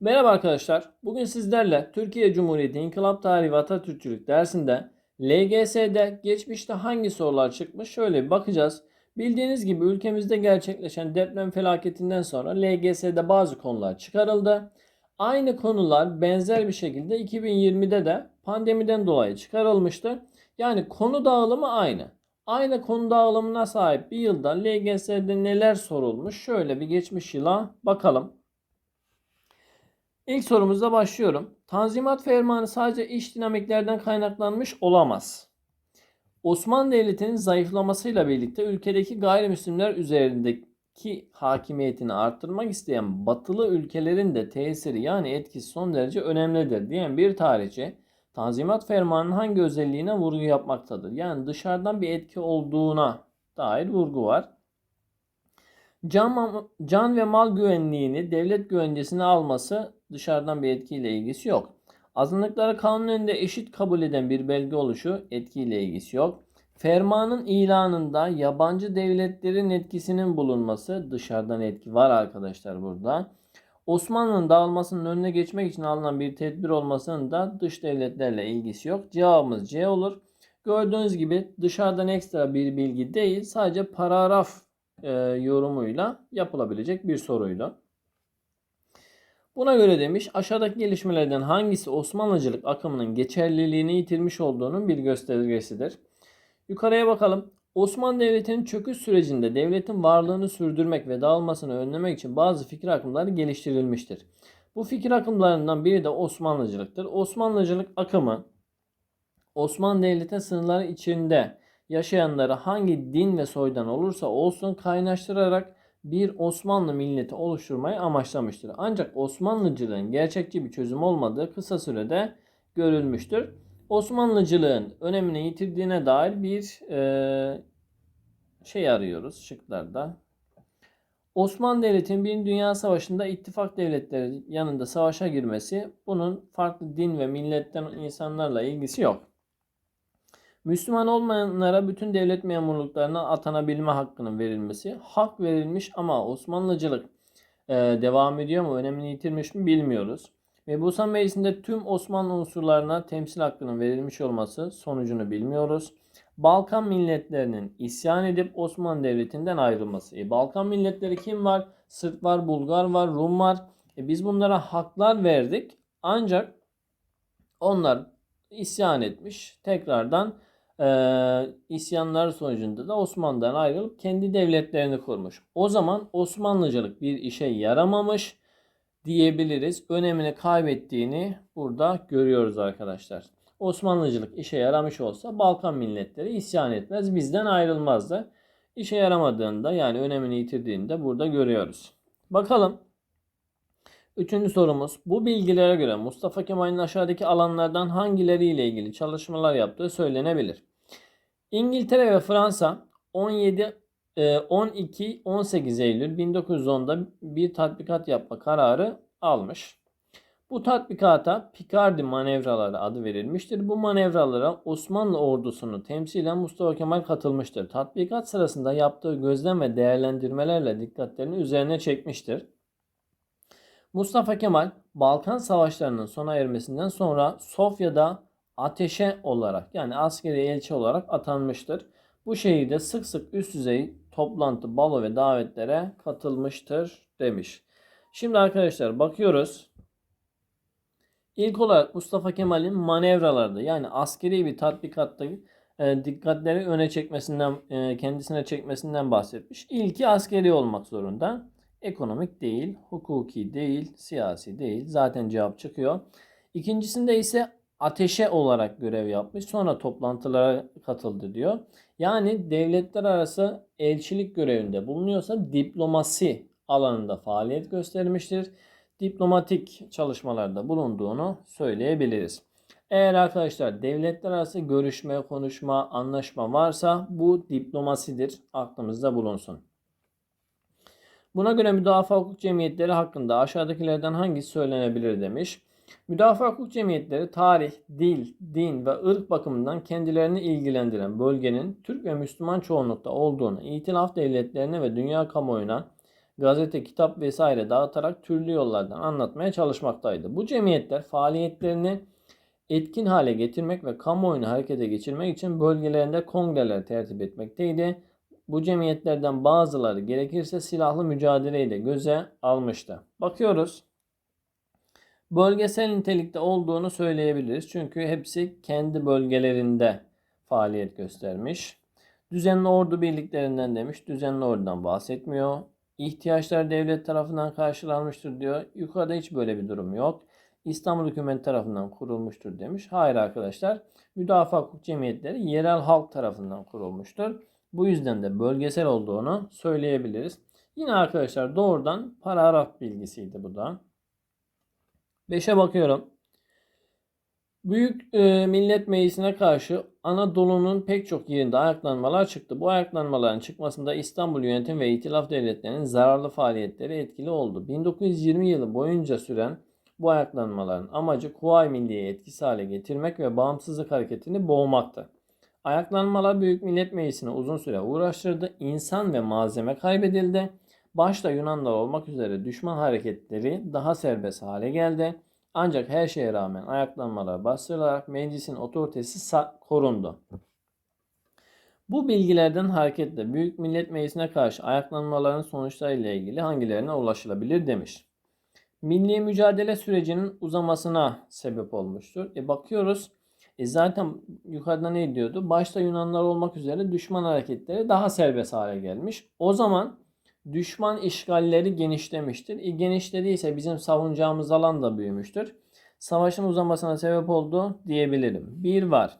Merhaba arkadaşlar. Bugün sizlerle Türkiye Cumhuriyeti İnkılap Tarihi ve Atatürkçülük dersinde LGS'de geçmişte hangi sorular çıkmış şöyle bir bakacağız. Bildiğiniz gibi ülkemizde gerçekleşen deprem felaketinden sonra LGS'de bazı konular çıkarıldı. Aynı konular benzer bir şekilde 2020'de de pandemiden dolayı çıkarılmıştı. Yani konu dağılımı aynı. Aynı konu dağılımına sahip bir yılda LGS'de neler sorulmuş şöyle bir geçmiş yıla bakalım. İlk sorumuzla başlıyorum. Tanzimat fermanı sadece iç dinamiklerden kaynaklanmış olamaz. Osmanlı Devleti'nin zayıflamasıyla birlikte ülkedeki gayrimüslimler üzerindeki hakimiyetini arttırmak isteyen batılı ülkelerin de tesiri yani etkisi son derece önemlidir diyen bir tarihçi Tanzimat Fermanı'nın hangi özelliğine vurgu yapmaktadır? Yani dışarıdan bir etki olduğuna dair vurgu var. Can, can ve mal güvenliğini devlet güvencesine alması dışarıdan bir etkiyle ilgisi yok. Azınlıkları kanun önünde eşit kabul eden bir belge oluşu etkiyle ilgisi yok. Fermanın ilanında yabancı devletlerin etkisinin bulunması dışarıdan etki var arkadaşlar burada. Osmanlı'nın dağılmasının önüne geçmek için alınan bir tedbir olmasının da dış devletlerle ilgisi yok. Cevabımız C olur. Gördüğünüz gibi dışarıdan ekstra bir bilgi değil sadece paragraf e, yorumuyla yapılabilecek bir soruydu. Buna göre demiş aşağıdaki gelişmelerden hangisi Osmanlıcılık akımının geçerliliğini yitirmiş olduğunun bir göstergesidir. Yukarıya bakalım. Osmanlı Devleti'nin çöküş sürecinde devletin varlığını sürdürmek ve dağılmasını önlemek için bazı fikir akımları geliştirilmiştir. Bu fikir akımlarından biri de Osmanlıcılıktır. Osmanlıcılık akımı Osmanlı Devleti sınırları içinde yaşayanları hangi din ve soydan olursa olsun kaynaştırarak bir Osmanlı milleti oluşturmayı amaçlamıştır. Ancak Osmanlıcılığın gerçekçi bir çözüm olmadığı kısa sürede görülmüştür. Osmanlıcılığın önemini yitirdiğine dair bir e, şey arıyoruz şıklarda. Osmanlı Devleti'nin bir Dünya Savaşı'nda ittifak devletleri yanında savaşa girmesi bunun farklı din ve milletten insanlarla ilgisi yok. Müslüman olmayanlara bütün devlet memurluklarına atanabilme hakkının verilmesi. Hak verilmiş ama Osmanlıcılık e, devam ediyor mu, önemini yitirmiş mi bilmiyoruz. Mebusan Meclisi'nde tüm Osmanlı unsurlarına temsil hakkının verilmiş olması sonucunu bilmiyoruz. Balkan milletlerinin isyan edip Osmanlı Devleti'nden ayrılması. E, Balkan milletleri kim var? Sırp var, Bulgar var, Rum var. E, biz bunlara haklar verdik. Ancak onlar isyan etmiş. Tekrardan e, isyanlar sonucunda da Osmanlı'dan ayrılıp kendi devletlerini kurmuş. O zaman Osmanlıcılık bir işe yaramamış diyebiliriz. Önemini kaybettiğini burada görüyoruz arkadaşlar. Osmanlıcılık işe yaramış olsa Balkan milletleri isyan etmez, bizden ayrılmazdı. İşe yaramadığında yani önemini yitirdiğinde burada görüyoruz. Bakalım. Üçüncü sorumuz. Bu bilgilere göre Mustafa Kemal'in aşağıdaki alanlardan hangileriyle ilgili çalışmalar yaptığı söylenebilir. İngiltere ve Fransa 17 12-18 e, Eylül 1910'da bir tatbikat yapma kararı almış. Bu tatbikata Picardy manevraları adı verilmiştir. Bu manevralara Osmanlı ordusunu temsilen Mustafa Kemal katılmıştır. Tatbikat sırasında yaptığı gözlem ve değerlendirmelerle dikkatlerini üzerine çekmiştir. Mustafa Kemal Balkan Savaşları'nın sona ermesinden sonra Sofya'da ateşe olarak yani askeri elçi olarak atanmıştır. Bu şehirde sık sık üst düzey toplantı, balo ve davetlere katılmıştır demiş. Şimdi arkadaşlar bakıyoruz. İlk olarak Mustafa Kemal'in manevralarda yani askeri bir tatbikatta e, dikkatleri öne çekmesinden, e, kendisine çekmesinden bahsetmiş. İlki askeri olmak zorunda. Ekonomik değil, hukuki değil, siyasi değil. Zaten cevap çıkıyor. İkincisinde ise ateşe olarak görev yapmış. Sonra toplantılara katıldı diyor. Yani devletler arası elçilik görevinde bulunuyorsa diplomasi alanında faaliyet göstermiştir. Diplomatik çalışmalarda bulunduğunu söyleyebiliriz. Eğer arkadaşlar devletler arası görüşme, konuşma, anlaşma varsa bu diplomasidir. Aklımızda bulunsun. Buna göre müdafaa hukuk cemiyetleri hakkında aşağıdakilerden hangisi söylenebilir demiş. Müdafaa hukuk cemiyetleri tarih, dil, din ve ırk bakımından kendilerini ilgilendiren bölgenin Türk ve Müslüman çoğunlukta olduğunu, itilaf devletlerine ve dünya kamuoyuna gazete, kitap vesaire dağıtarak türlü yollardan anlatmaya çalışmaktaydı. Bu cemiyetler faaliyetlerini etkin hale getirmek ve kamuoyunu harekete geçirmek için bölgelerinde kongreler tertip etmekteydi. Bu cemiyetlerden bazıları gerekirse silahlı mücadeleyi de göze almıştı. Bakıyoruz. Bölgesel nitelikte olduğunu söyleyebiliriz. Çünkü hepsi kendi bölgelerinde faaliyet göstermiş. Düzenli ordu birliklerinden demiş. Düzenli ordudan bahsetmiyor. İhtiyaçlar devlet tarafından karşılanmıştır diyor. Yukarıda hiç böyle bir durum yok. İstanbul hükümeti tarafından kurulmuştur demiş. Hayır arkadaşlar. Müdafaa hukuk cemiyetleri yerel halk tarafından kurulmuştur. Bu yüzden de bölgesel olduğunu söyleyebiliriz. Yine arkadaşlar doğrudan paragraf bilgisiydi bu da. 5'e bakıyorum. Büyük e, Millet Meclisi'ne karşı Anadolu'nun pek çok yerinde ayaklanmalar çıktı. Bu ayaklanmaların çıkmasında İstanbul Yönetim ve İtilaf Devletleri'nin zararlı faaliyetleri etkili oldu. 1920 yılı boyunca süren bu ayaklanmaların amacı Kuvayi Milliye'yi etkisiz hale getirmek ve bağımsızlık hareketini boğmaktı. Ayaklanmalar Büyük Millet Meclisi'ne uzun süre uğraştırdı. İnsan ve malzeme kaybedildi. Başta Yunanlar olmak üzere düşman hareketleri daha serbest hale geldi. Ancak her şeye rağmen ayaklanmalar bastırılarak meclisin otoritesi korundu. Bu bilgilerden hareketle Büyük Millet Meclisi'ne karşı ayaklanmaların sonuçlarıyla ilgili hangilerine ulaşılabilir demiş. Milli mücadele sürecinin uzamasına sebep olmuştur. E bakıyoruz e zaten yukarıda ne diyordu? Başta Yunanlar olmak üzere düşman hareketleri daha serbest hale gelmiş. O zaman düşman işgalleri genişlemiştir. E genişlediyse bizim savunacağımız alan da büyümüştür. Savaşın uzamasına sebep oldu diyebilirim. Bir var.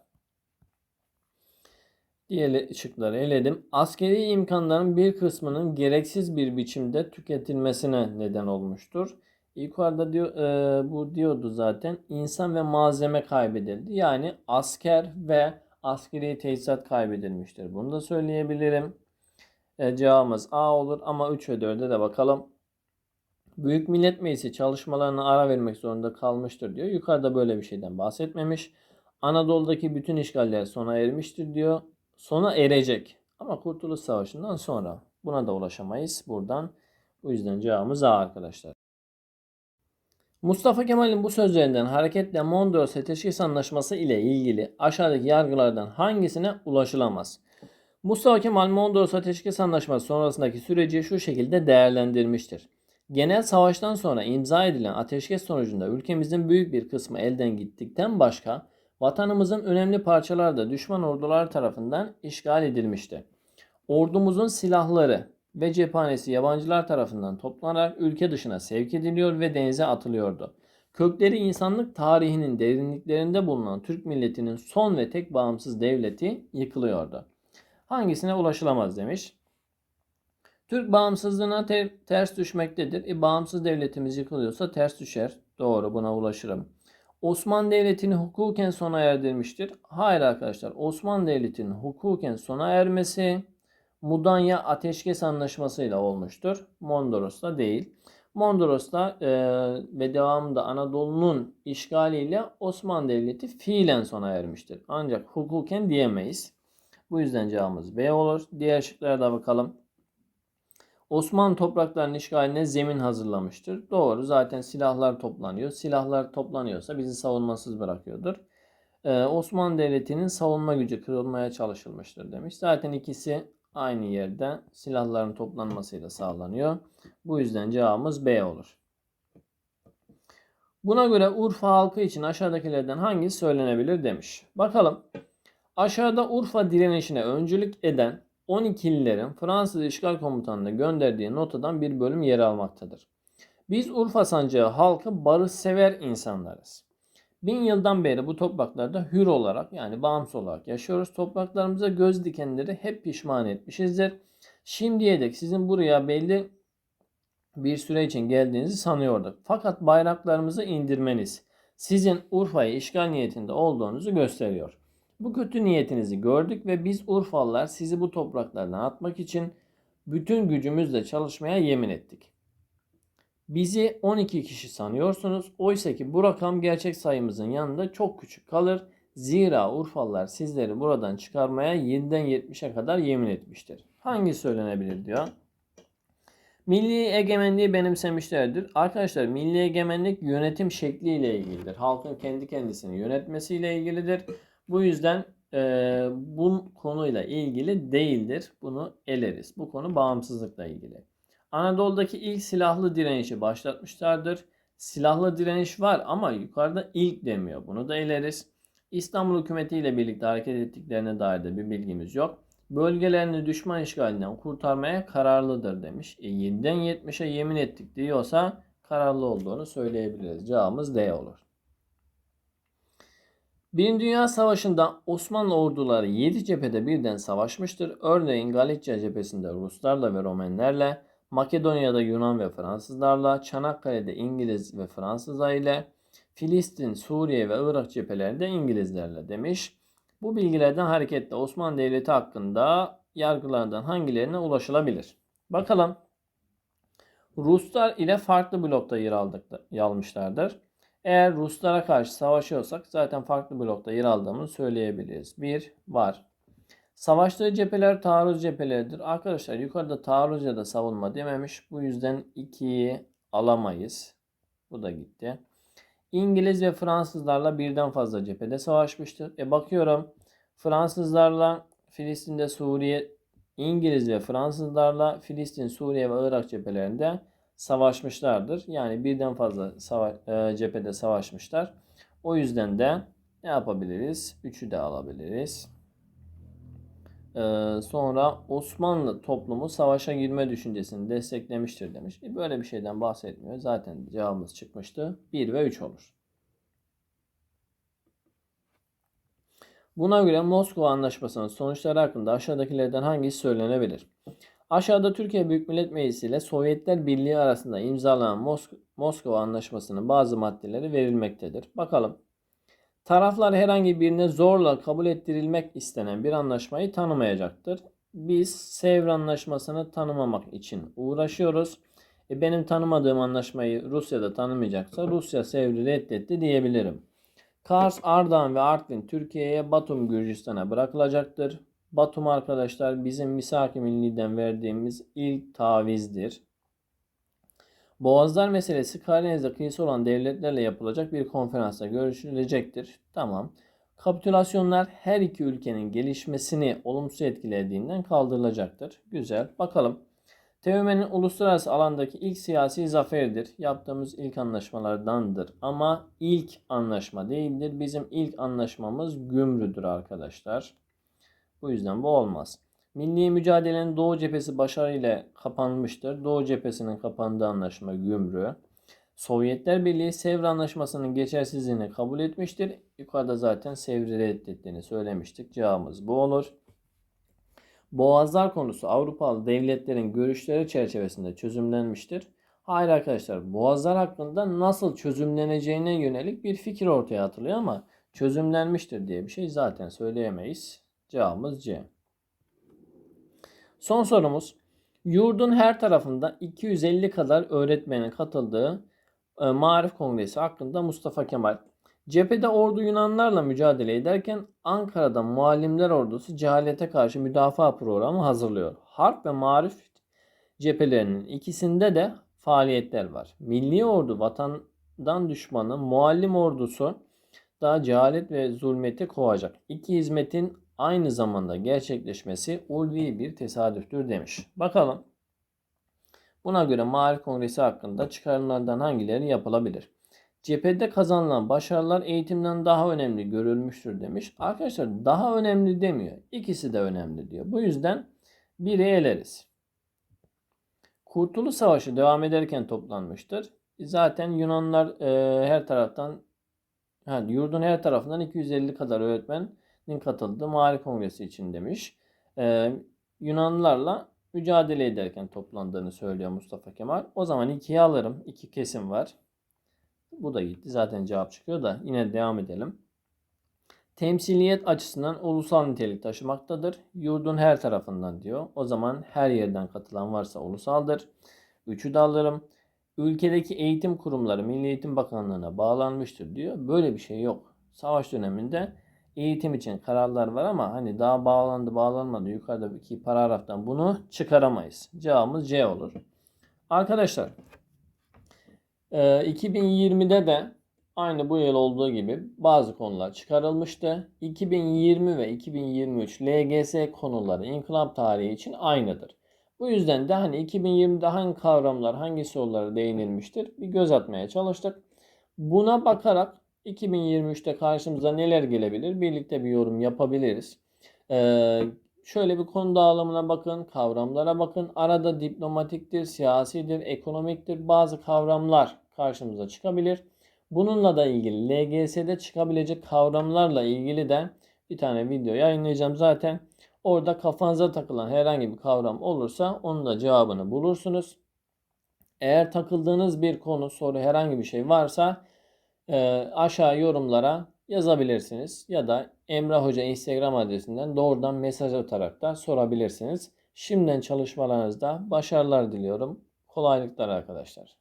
Diğer şıkları eledim. Askeri imkanların bir kısmının gereksiz bir biçimde tüketilmesine neden olmuştur. Yukarıda diyor, e, bu diyordu zaten. İnsan ve malzeme kaybedildi. Yani asker ve askeri tesisat kaybedilmiştir. Bunu da söyleyebilirim. E, cevabımız A olur ama 3 ve 4'e de bakalım. Büyük Millet Meclisi çalışmalarına ara vermek zorunda kalmıştır diyor. Yukarıda böyle bir şeyden bahsetmemiş. Anadolu'daki bütün işgaller sona ermiştir diyor. Sona erecek. Ama Kurtuluş Savaşı'ndan sonra. Buna da ulaşamayız buradan. Bu yüzden cevabımız A arkadaşlar. Mustafa Kemal'in bu sözlerinden hareketle Mondros Ateşkes Anlaşması ile ilgili aşağıdaki yargılardan hangisine ulaşılamaz? Mustafa Kemal Mondros Ateşkes Anlaşması sonrasındaki süreci şu şekilde değerlendirmiştir. Genel savaştan sonra imza edilen ateşkes sonucunda ülkemizin büyük bir kısmı elden gittikten başka vatanımızın önemli parçaları da düşman ordular tarafından işgal edilmişti. Ordumuzun silahları ve cephanesi yabancılar tarafından toplanarak ülke dışına sevk ediliyor ve denize atılıyordu. Kökleri insanlık tarihinin derinliklerinde bulunan Türk milletinin son ve tek bağımsız devleti yıkılıyordu. Hangisine ulaşılamaz demiş. Türk bağımsızlığına ter, ters düşmektedir. E, bağımsız devletimiz yıkılıyorsa ters düşer. Doğru buna ulaşırım. Osmanlı Devleti'ni hukuken sona erdirmiştir. Hayır arkadaşlar. Osmanlı Devleti'nin hukuken sona ermesi Mudanya Ateşkes Anlaşması ile olmuştur. Mondros'ta değil. Mondros'ta e, ve devamında Anadolu'nun işgaliyle Osmanlı Devleti fiilen sona ermiştir. Ancak hukuken diyemeyiz. Bu yüzden cevabımız B olur. Diğer şıklara da bakalım. Osmanlı topraklarının işgaline zemin hazırlamıştır. Doğru zaten silahlar toplanıyor. Silahlar toplanıyorsa bizi savunmasız bırakıyordur. Ee, Osmanlı Devleti'nin savunma gücü kırılmaya çalışılmıştır demiş. Zaten ikisi aynı yerde silahların toplanmasıyla sağlanıyor. Bu yüzden cevabımız B olur. Buna göre Urfa halkı için aşağıdakilerden hangisi söylenebilir demiş. Bakalım. Aşağıda Urfa direnişine öncülük eden 12'lilerin Fransız işgal komutanına gönderdiği notadan bir bölüm yer almaktadır. Biz Urfa sancağı halkı barışsever insanlarız. Bin yıldan beri bu topraklarda hür olarak yani bağımsız olarak yaşıyoruz. Topraklarımıza göz dikenleri hep pişman etmişizdir. Şimdiye dek sizin buraya belli bir süre için geldiğinizi sanıyorduk. Fakat bayraklarımızı indirmeniz sizin Urfa'yı işgal niyetinde olduğunuzu gösteriyor. Bu kötü niyetinizi gördük ve biz Urfalılar sizi bu topraklardan atmak için bütün gücümüzle çalışmaya yemin ettik. Bizi 12 kişi sanıyorsunuz. Oysa ki bu rakam gerçek sayımızın yanında çok küçük kalır. Zira Urfalılar sizleri buradan çıkarmaya 7'den 70'e kadar yemin etmiştir. Hangi söylenebilir diyor. Milli egemenliği benimsemişlerdir. Arkadaşlar milli egemenlik yönetim şekliyle ilgilidir. Halkın kendi kendisini yönetmesiyle ilgilidir. Bu yüzden e, bu konuyla ilgili değildir. Bunu eleriz. Bu konu bağımsızlıkla ilgili. Anadolu'daki ilk silahlı direnişi başlatmışlardır. Silahlı direniş var ama yukarıda ilk demiyor. Bunu da eleriz. İstanbul hükümeti ile birlikte hareket ettiklerine dair de bir bilgimiz yok. Bölgelerini düşman işgalinden kurtarmaya kararlıdır demiş. E 7'den 70'e yemin ettik diyorsa kararlı olduğunu söyleyebiliriz. Cevabımız D olur. Birinci Dünya Savaşı'nda Osmanlı orduları 7 cephede birden savaşmıştır. Örneğin Galicia cephesinde Ruslarla ve Romenlerle, Makedonya'da Yunan ve Fransızlarla, Çanakkale'de İngiliz ve Fransızlar ile, Filistin, Suriye ve Irak cephelerinde İngilizlerle demiş. Bu bilgilerden hareketle Osmanlı Devleti hakkında yargılardan hangilerine ulaşılabilir? Bakalım. Ruslar ile farklı blokta yer aldık, almışlardır. Eğer Ruslara karşı savaşıyorsak zaten farklı blokta yer aldığımızı söyleyebiliriz. Bir var. Savaştığı cepheler taarruz cepheleridir. Arkadaşlar yukarıda taarruz ya da savunma dememiş. Bu yüzden 2'yi alamayız. Bu da gitti. İngiliz ve Fransızlarla birden fazla cephede savaşmıştır. E bakıyorum Fransızlarla Filistin'de Suriye, İngiliz ve Fransızlarla Filistin, Suriye ve Irak cephelerinde savaşmışlardır. Yani birden fazla sava- e, cephede savaşmışlar. O yüzden de ne yapabiliriz? Üçü de alabiliriz. Ee, sonra Osmanlı toplumu savaşa girme düşüncesini desteklemiştir demiş. E, böyle bir şeyden bahsetmiyor. Zaten cevabımız çıkmıştı. 1 ve 3 olur. Buna göre Moskova Anlaşması'nın sonuçları hakkında aşağıdakilerden hangisi söylenebilir? Aşağıda Türkiye Büyük Millet Meclisi ile Sovyetler Birliği arasında imzalanan Mosk- Moskova Anlaşması'nın bazı maddeleri verilmektedir. Bakalım. Taraflar herhangi birine zorla kabul ettirilmek istenen bir anlaşmayı tanımayacaktır. Biz Sevr Anlaşması'nı tanımamak için uğraşıyoruz. E benim tanımadığım anlaşmayı Rusya'da tanımayacaksa Rusya Sevr'i reddetti diyebilirim. Kars, Ardahan ve Artvin Türkiye'ye Batum Gürcistan'a bırakılacaktır. Batum arkadaşlar bizim misak-ı milliden verdiğimiz ilk tavizdir. Boğazlar meselesi Karadeniz'de kıyısı olan devletlerle yapılacak bir konferansta görüşülecektir. Tamam. Kapitülasyonlar her iki ülkenin gelişmesini olumsuz etkilediğinden kaldırılacaktır. Güzel. Bakalım. TÜME'nin uluslararası alandaki ilk siyasi zaferidir. Yaptığımız ilk anlaşmalardandır. Ama ilk anlaşma değildir. Bizim ilk anlaşmamız gümrüdür arkadaşlar. Bu yüzden bu olmaz. Milli mücadelenin Doğu cephesi başarıyla kapanmıştır. Doğu cephesinin kapandığı anlaşma gümrü. Sovyetler Birliği Sevr Anlaşması'nın geçersizliğini kabul etmiştir. Yukarıda zaten Sevr'i reddettiğini söylemiştik. Cevabımız bu olur. Boğazlar konusu Avrupalı devletlerin görüşleri çerçevesinde çözümlenmiştir. Hayır arkadaşlar boğazlar hakkında nasıl çözümleneceğine yönelik bir fikir ortaya atılıyor ama çözümlenmiştir diye bir şey zaten söyleyemeyiz. Cevabımız C. Son sorumuz. Yurdun her tarafında 250 kadar öğretmenin katıldığı e, Marif Kongresi hakkında Mustafa Kemal. Cephede ordu Yunanlarla mücadele ederken Ankara'da muallimler ordusu cehalete karşı müdafaa programı hazırlıyor. Harp ve marif cephelerinin ikisinde de faaliyetler var. Milli ordu vatandan düşmanı, muallim ordusu da cehalet ve zulmeti kovacak. İki hizmetin aynı zamanda gerçekleşmesi ulvi bir tesadüftür demiş. Bakalım. Buna göre Marif Kongresi hakkında çıkarımlardan hangileri yapılabilir? Cephede kazanılan başarılar eğitimden daha önemli görülmüştür demiş. Arkadaşlar daha önemli demiyor. İkisi de önemli diyor. Bu yüzden biri eleriz. Kurtuluş Savaşı devam ederken toplanmıştır. Zaten Yunanlar e, her taraftan yani yurdun her tarafından 250 kadar öğretmenin katıldığı Mali Kongresi için demiş. E, Yunanlılarla mücadele ederken toplandığını söylüyor Mustafa Kemal. O zaman ikiye alırım. İki kesim var. Bu da gitti. Zaten cevap çıkıyor da yine devam edelim. Temsiliyet açısından ulusal nitelik taşımaktadır. Yurdun her tarafından diyor. O zaman her yerden katılan varsa ulusaldır. Üçü de alırım. Ülkedeki eğitim kurumları Milli Eğitim Bakanlığı'na bağlanmıştır diyor. Böyle bir şey yok. Savaş döneminde eğitim için kararlar var ama hani daha bağlandı bağlanmadı yukarıdaki paragraftan bunu çıkaramayız. Cevabımız C olur. Arkadaşlar e, 2020'de de aynı bu yıl olduğu gibi bazı konular çıkarılmıştı. 2020 ve 2023 LGS konuları inkılap tarihi için aynıdır. Bu yüzden de hani 2020'de hangi kavramlar, hangi sorulara değinilmiştir bir göz atmaya çalıştık. Buna bakarak 2023'te karşımıza neler gelebilir birlikte bir yorum yapabiliriz. Ee, şöyle bir konu dağılımına bakın, kavramlara bakın. Arada diplomatiktir, siyasidir, ekonomiktir bazı kavramlar karşımıza çıkabilir. Bununla da ilgili LGS'de çıkabilecek kavramlarla ilgili de bir tane video yayınlayacağım zaten. Orada kafanıza takılan herhangi bir kavram olursa onun da cevabını bulursunuz. Eğer takıldığınız bir konu, soru herhangi bir şey varsa aşağı yorumlara yazabilirsiniz. Ya da Emrah Hoca Instagram adresinden doğrudan mesaj atarak da sorabilirsiniz. Şimdiden çalışmalarınızda başarılar diliyorum. Kolaylıklar arkadaşlar.